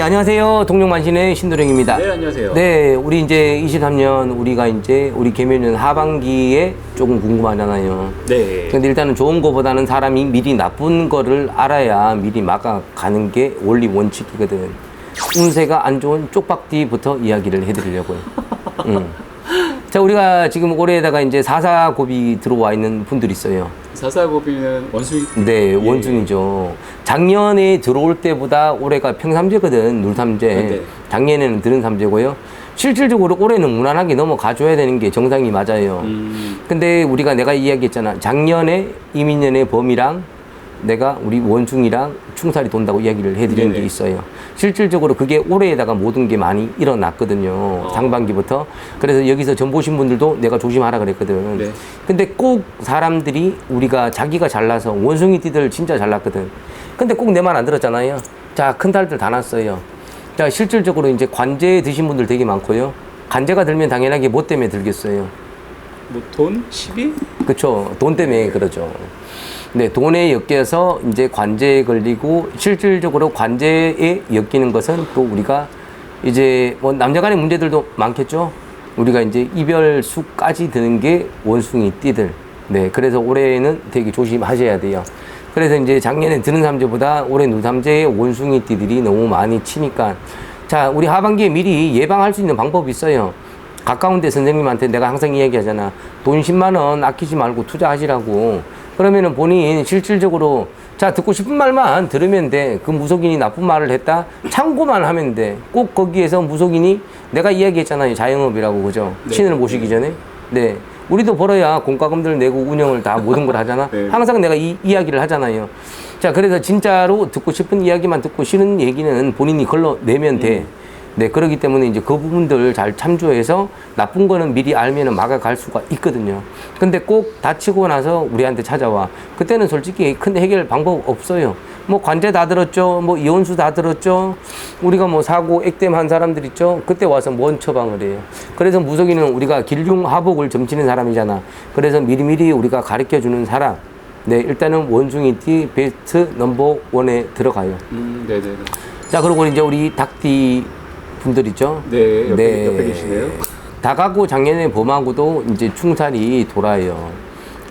네, 안녕하세요. 동룡만신의 신도령입니다. 네, 안녕하세요. 네, 우리 이제 23년 우리가 이제 우리 개면년 하반기에 조금 궁금하잖아요. 네. 근데 일단은 좋은 거보다는 사람이 미리 나쁜 거를 알아야 미리 막아가는 게 원리 원칙이거든. 운세가 안 좋은 쪽박디부터 이야기를 해드리려고요. 음. 자, 우리가 지금 올해에다가 이제 사사고비 들어와 있는 분들이 있어요. 사사고비는 원숭이. 네, 예. 원숭이죠. 작년에 들어올 때보다 올해가 평삼재거든, 눌삼재. 네. 작년에는 들은 삼재고요. 실질적으로 올해는 무난하게 넘어가줘야 되는 게 정상이 맞아요. 음, 근데 우리가 내가 이야기했잖아. 작년에 이민년의 범이랑 내가 우리 원숭이랑 충살이 돈다고 이야기를 해드린 네네. 게 있어요. 실질적으로 그게 올해에다가 모든 게 많이 일어났거든요. 어. 상반기부터. 그래서 여기서 전 보신 분들도 내가 조심하라 그랬거든. 네. 근데 꼭 사람들이 우리가 자기가 잘나서 원숭이띠들 진짜 잘났거든. 근데 꼭 내 말 안 들었잖아요. 자, 큰 딸들 다 났어요. 자, 실질적으로 이제 관제 드신 분들 되게 많고요. 관제가 들면 당연하게 뭐 때문에 들겠어요. 뭐 돈? 시비? 그쵸. 돈 때문에 그러죠. 네, 돈에 엮여서 이제 관제에 걸리고 실질적으로 관제에 엮이는 것은 또 우리가 이제 뭐 남녀 간의 문제들도 많겠죠. 우리가 이제 이별 수까지 드는 게 원숭이 띠들. 네, 그래서 올해는 되게 조심하셔야 돼요. 그래서 이제 작년에 드는 삼재보다 올해 누삼재에 원숭이 띠들이 너무 많이 치니까 자, 우리 하반기에 미리 예방할 수 있는 방법이 있어요. 가까운데 선생님한테 내가 항상 이야기하잖아. 돈 10만 원 아끼지 말고 투자하시라고. 그러면은 본인 실질적으로 자 듣고 싶은 말만 들으면 돼. 그 무속인이 나쁜 말을 했다. 참고만 하면 돼. 꼭 거기에서 무속인이 내가 이야기했잖아요. 자영업이라고 그죠? 네. 신을 모시기 전에. 네. 우리도 벌어야 공과금들 내고 운영을 다 모든 걸 하잖아. 네. 항상 내가 이 이야기를 하잖아요. 자, 그래서 진짜로 듣고 싶은 이야기만 듣고 싫은 얘기는 본인이 걸러내면 돼. 네, 그렇기 때문에 이제 그 부분들 잘 참조해서 나쁜 거는 미리 알면은 막아갈 수가 있거든요. 근데 꼭 다치고 나서 우리한테 찾아와. 그때는 솔직히 큰 해결 방법 없어요. 뭐 관제 다 들었죠. 뭐 이혼수 다 들었죠. 우리가 뭐 사고 액땜 한 사람들 있죠. 그때 와서 뭔 처방을 해요. 그래서 무속인은 우리가 길흉 하복을 점치는 사람이잖아. 그래서 미리미리 우리가 가르쳐 주는 사람. 네, 일단은 원숭이띠 베스트 넘버 원에 들어가요. 음, 네네네. 자, 그리고 이제 우리 닭띠 분들 있죠? 네, 옆에, 옆에 계시네요. 닭하고 작년에 봄하고도 이제 충살이 돌아요.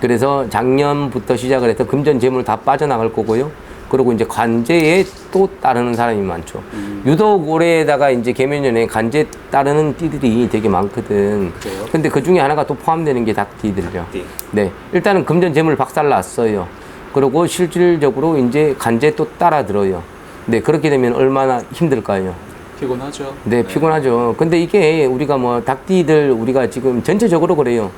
그래서 작년부터 시작을 해서 금전 재물 다 빠져나갈 거고요. 그리고 이제 관제에 또 따르는 사람이 많죠. 음. 유독 올해에다가 이제 개면년에 관제 따르는 띠들이 되게 많거든. 그래요? 근데 그 중에 하나가 또 포함되는 게 닭띠들이죠. 띠. 네. 일단은 금전 재물 박살 났어요. 그리고 실질적으로 이제 관제 또 따라 들어요. 네. 그렇게 되면 얼마나 힘들까요? 피곤하죠. 네, 피곤하죠. 근데 이게 우리가 뭐 닭띠들 우리가 지금 전체적으로 그래요.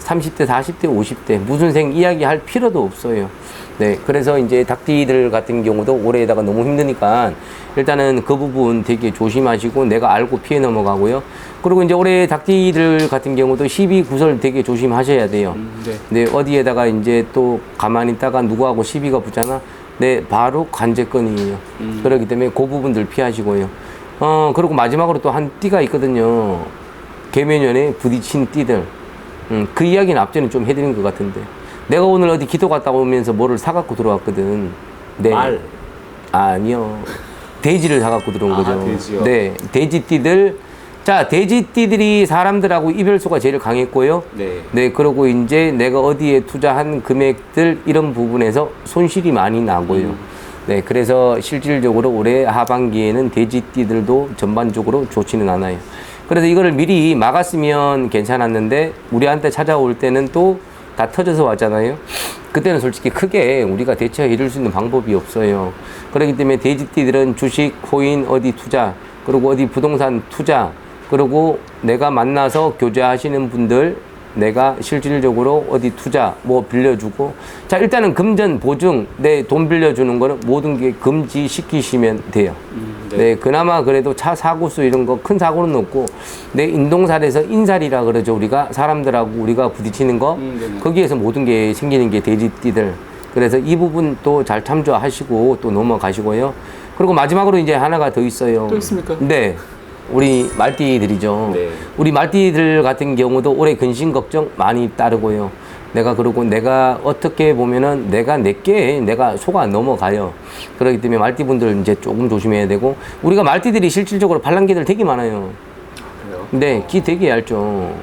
30대, 40대, 50대 무슨 생 이야기할 필요도 없어요. 네, 그래서 이제 닭띠들 같은 경우도 올해에다가 너무 힘드니까 일단은 그 부분 되게 조심하시고 내가 알고 피해 넘어가고요. 그리고 이제 올해 닭띠들 같은 경우도 시비 구설 되게 조심하셔야 돼요. 음, 네. 네, 어디에다가 이제 또 가만히 있다가 누구하고 시비가 붙잖아. 네, 바로 관제권이에요. 음. 그렇기 때문에 그 부분들 피하시고요. 어, 그리고 마지막으로 또 한 띠가 있거든요. 개면연에 부딪힌 띠들. 음, 그 이야기는 앞전에 좀 해드린 것 같은데. 내가 오늘 어디 기도 갔다 오면서 뭐를 사갖고 들어왔거든. 네. 말. 아니요. 돼지를 사갖고 들어온 아, 거죠. 돼지요? 네. 돼지띠들. 자, 돼지띠들이 사람들하고 이별수가 제일 강했고요. 네. 네, 그리고 이제 내가 어디에 투자한 금액들 이런 부분에서 손실이 많이 나고요. 음. 네, 그래서 실질적으로 올해 하반기에는 돼지띠들도 전반적으로 좋지는 않아요. 그래서 이거를 미리 막았으면 괜찮았는데 우리한테 찾아올 때는 또 다 터져서 왔잖아요. 그때는 솔직히 크게 우리가 대처해 줄 수 있는 방법이 없어요. 그렇기 때문에 돼지띠들은 주식, 코인, 어디 투자, 그리고 어디 부동산 투자, 그리고 내가 만나서 교제하시는 분들 내가 실질적으로 어디 투자 뭐 빌려주고 자 일단은 금전 보증 내 돈 빌려주는 거는 모든 게 금지시키시면 돼요. 음, 네. 네. 그나마 그래도 차 사고 수 이런 거 큰 사고는 없고 내 인동살에서 인살이라 그러죠 우리가 사람들하고 우리가 부딪히는 거 음, 네 네. 거기에서 모든 게 생기는 게 돼지띠들 그래서 이 부분 또 잘 참조하시고 또 넘어가시고요 그리고 마지막으로 이제 하나가 더 있어요 또 있습니까? 네 우리 말띠들이죠 네. 우리 말띠들 같은 경우도 올해 근심 걱정 많이 따르고요 내가 그러고 내가 어떻게 보면은 내가 내게 내가 속아 넘어가요. 그렇기 때문에 말띠분들 이제 조금 조심해야 되고 우리가 말띠들이 실질적으로 반란기들 되게 많아요. 그래요. 네, 기 되게 얇죠.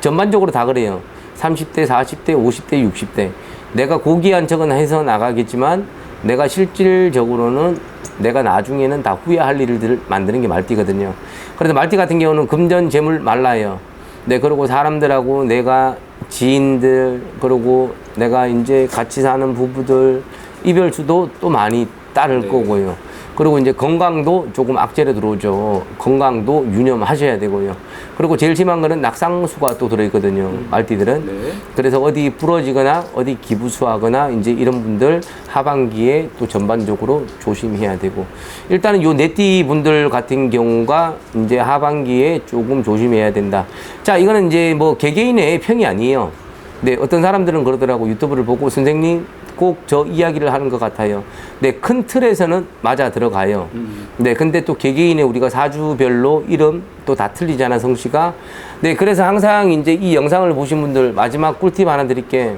전반적으로 다 그래요. 30대, 40대, 50대, 60대. 내가 고귀한 척은 해서 나가겠지만 내가 실질적으로는 내가 나중에는 다 후회할 일들을 만드는 게 말띠거든요. 그래서 말띠 같은 경우는 금전 재물 말라요. 네, 그리고 사람들하고 내가 지인들, 그리고 내가 이제 같이 사는 부부들, 이별수도 또 많이 따를 네. 거고요. 그리고 이제 건강도 조금 악재로 들어오죠. 건강도 유념하셔야 되고요. 그리고 제일 심한 거는 낙상수가 또 들어있거든요. 말띠들은. 네. 그래서 어디 부러지거나 어디 기부수하거나 이제 이런 분들 하반기에 또 전반적으로 조심해야 되고 일단은 요 네띠 분들 같은 경우가 이제 하반기에 조금 조심해야 된다. 자, 이거는 이제 뭐 개개인의 평이 아니에요. 네, 어떤 사람들은 그러더라고 유튜브를 보고 선생님 꼭 저 이야기를 하는 것 같아요. 네, 큰 틀에서는 맞아 들어가요. 음. 네, 근데 또 개개인의 우리가 사주별로 이름 또 다 틀리잖아, 성씨가. 네, 그래서 항상 이제 이 영상을 보신 분들 마지막 꿀팁 하나 드릴게.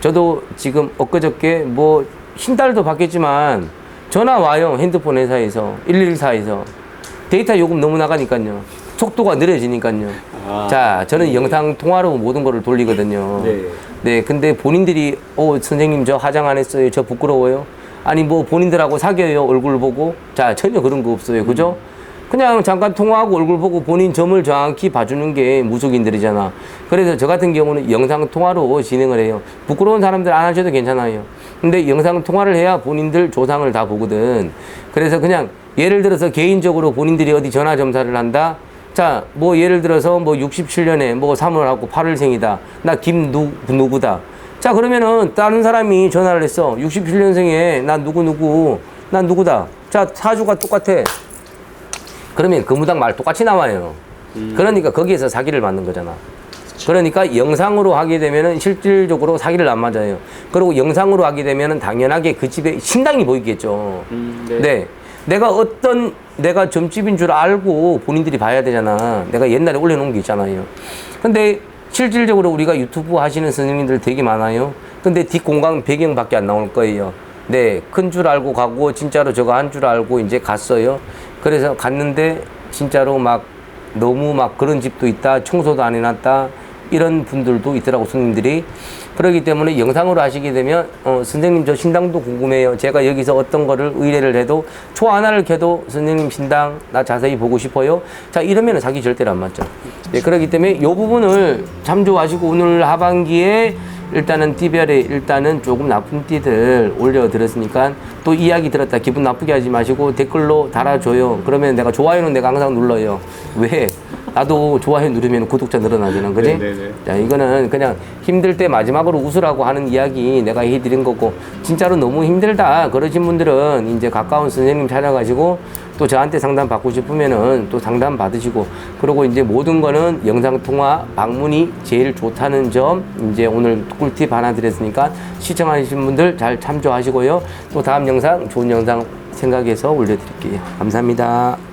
저도 지금 엊그저께 뭐 신달도 받겠지만 전화 와요, 핸드폰 회사에서, 114에서. 데이터 요금 너무 나가니까요. 속도가 느려지니까요. 아. 자, 저는 영상 통화로 모든 거를 돌리거든요. 네. 네, 근데 본인들이 어 선생님 저 화장 안 했어요. 저 부끄러워요. 아니 뭐 본인들하고 사귀어요. 얼굴 보고. 자, 전혀 그런 거 없어요. 그죠? 그냥 잠깐 통화하고 얼굴 보고 본인 점을 정확히 봐주는 게 무속인들이잖아. 그래서 저 같은 경우는 영상 통화로 진행을 해요. 부끄러운 사람들 안 하셔도 괜찮아요. 근데 영상 통화를 해야 본인들 조상을 다 보거든. 그래서 그냥 예를 들어서 개인적으로 본인들이 어디 전화 점사를 한다. 자, 뭐 예를 들어서 뭐 67년에 뭐 3월하고 8월생이다. 나 김누 누구다. 자, 그러면은 다른 사람이 전화를 했어. 67년생에 나 누구 누구 나 누구다. 자, 사주가 똑같아. 그러면 그 무당 말 똑같이 나와요. 그러니까 거기에서 사기를 맞는 거잖아. 그러니까 영상으로 하게 되면은 실질적으로 사기를 안 맞아요. 그리고 영상으로 하게 되면은 당연하게 그 집에 신당이 보이겠죠. 음, 네. 네. 내가 어떤 내가 점집인 줄 알고 본인들이 봐야 되잖아. 내가 옛날에 올려놓은 게 있잖아요. 근데 실질적으로 우리가 유튜브 하시는 선생님들 되게 많아요. 근데 뒷공간 배경밖에 안 나올 거예요. 네, 큰 줄 알고 가고 진짜로 저거 한 줄 알고 이제 갔어요. 그래서 갔는데 진짜로 막 너무 막 그런 집도 있다. 청소도 안 해놨다. 이런 분들도 있더라고 손님들이. 그렇기 때문에 영상으로 하시게 되면 어, 선생님 저 신당도 궁금해요. 제가 여기서 어떤 거를 의뢰를 해도 초 하나를 켜도 선생님 신당 나 자세히 보고 싶어요. 자 이러면 사기 절대로 안 맞죠. 네, 그렇기 때문에 이 부분을 참조하시고 오늘 하반기에 일단은 띠별에 일단은 조금 나쁜 띠들 올려드렸으니까 또 이야기 들었다. 기분 나쁘게 하지 마시고 댓글로 달아줘요. 그러면 내가 좋아요는 내가 항상 눌러요. 왜? 나도 좋아요 누르면 구독자 늘어나잖아 그지? 네네네. 자 이거는 그냥 힘들 때 마지막으로 웃으라고 하는 이야기 내가 해드린 거고 진짜로 너무 힘들다. 그러신 분들은 이제 가까운 선생님 찾아가시고 또 저한테 상담 받고 싶으면은 또 상담 받으시고 그리고 이제 모든 거는 영상 통화 방문이 제일 좋다는 점 이제 오늘 꿀팁 하나 드렸으니까 시청하신 분들 잘 참조하시고요 또 다음 영상 좋은 영상 생각해서 올려드릴게요 감사합니다.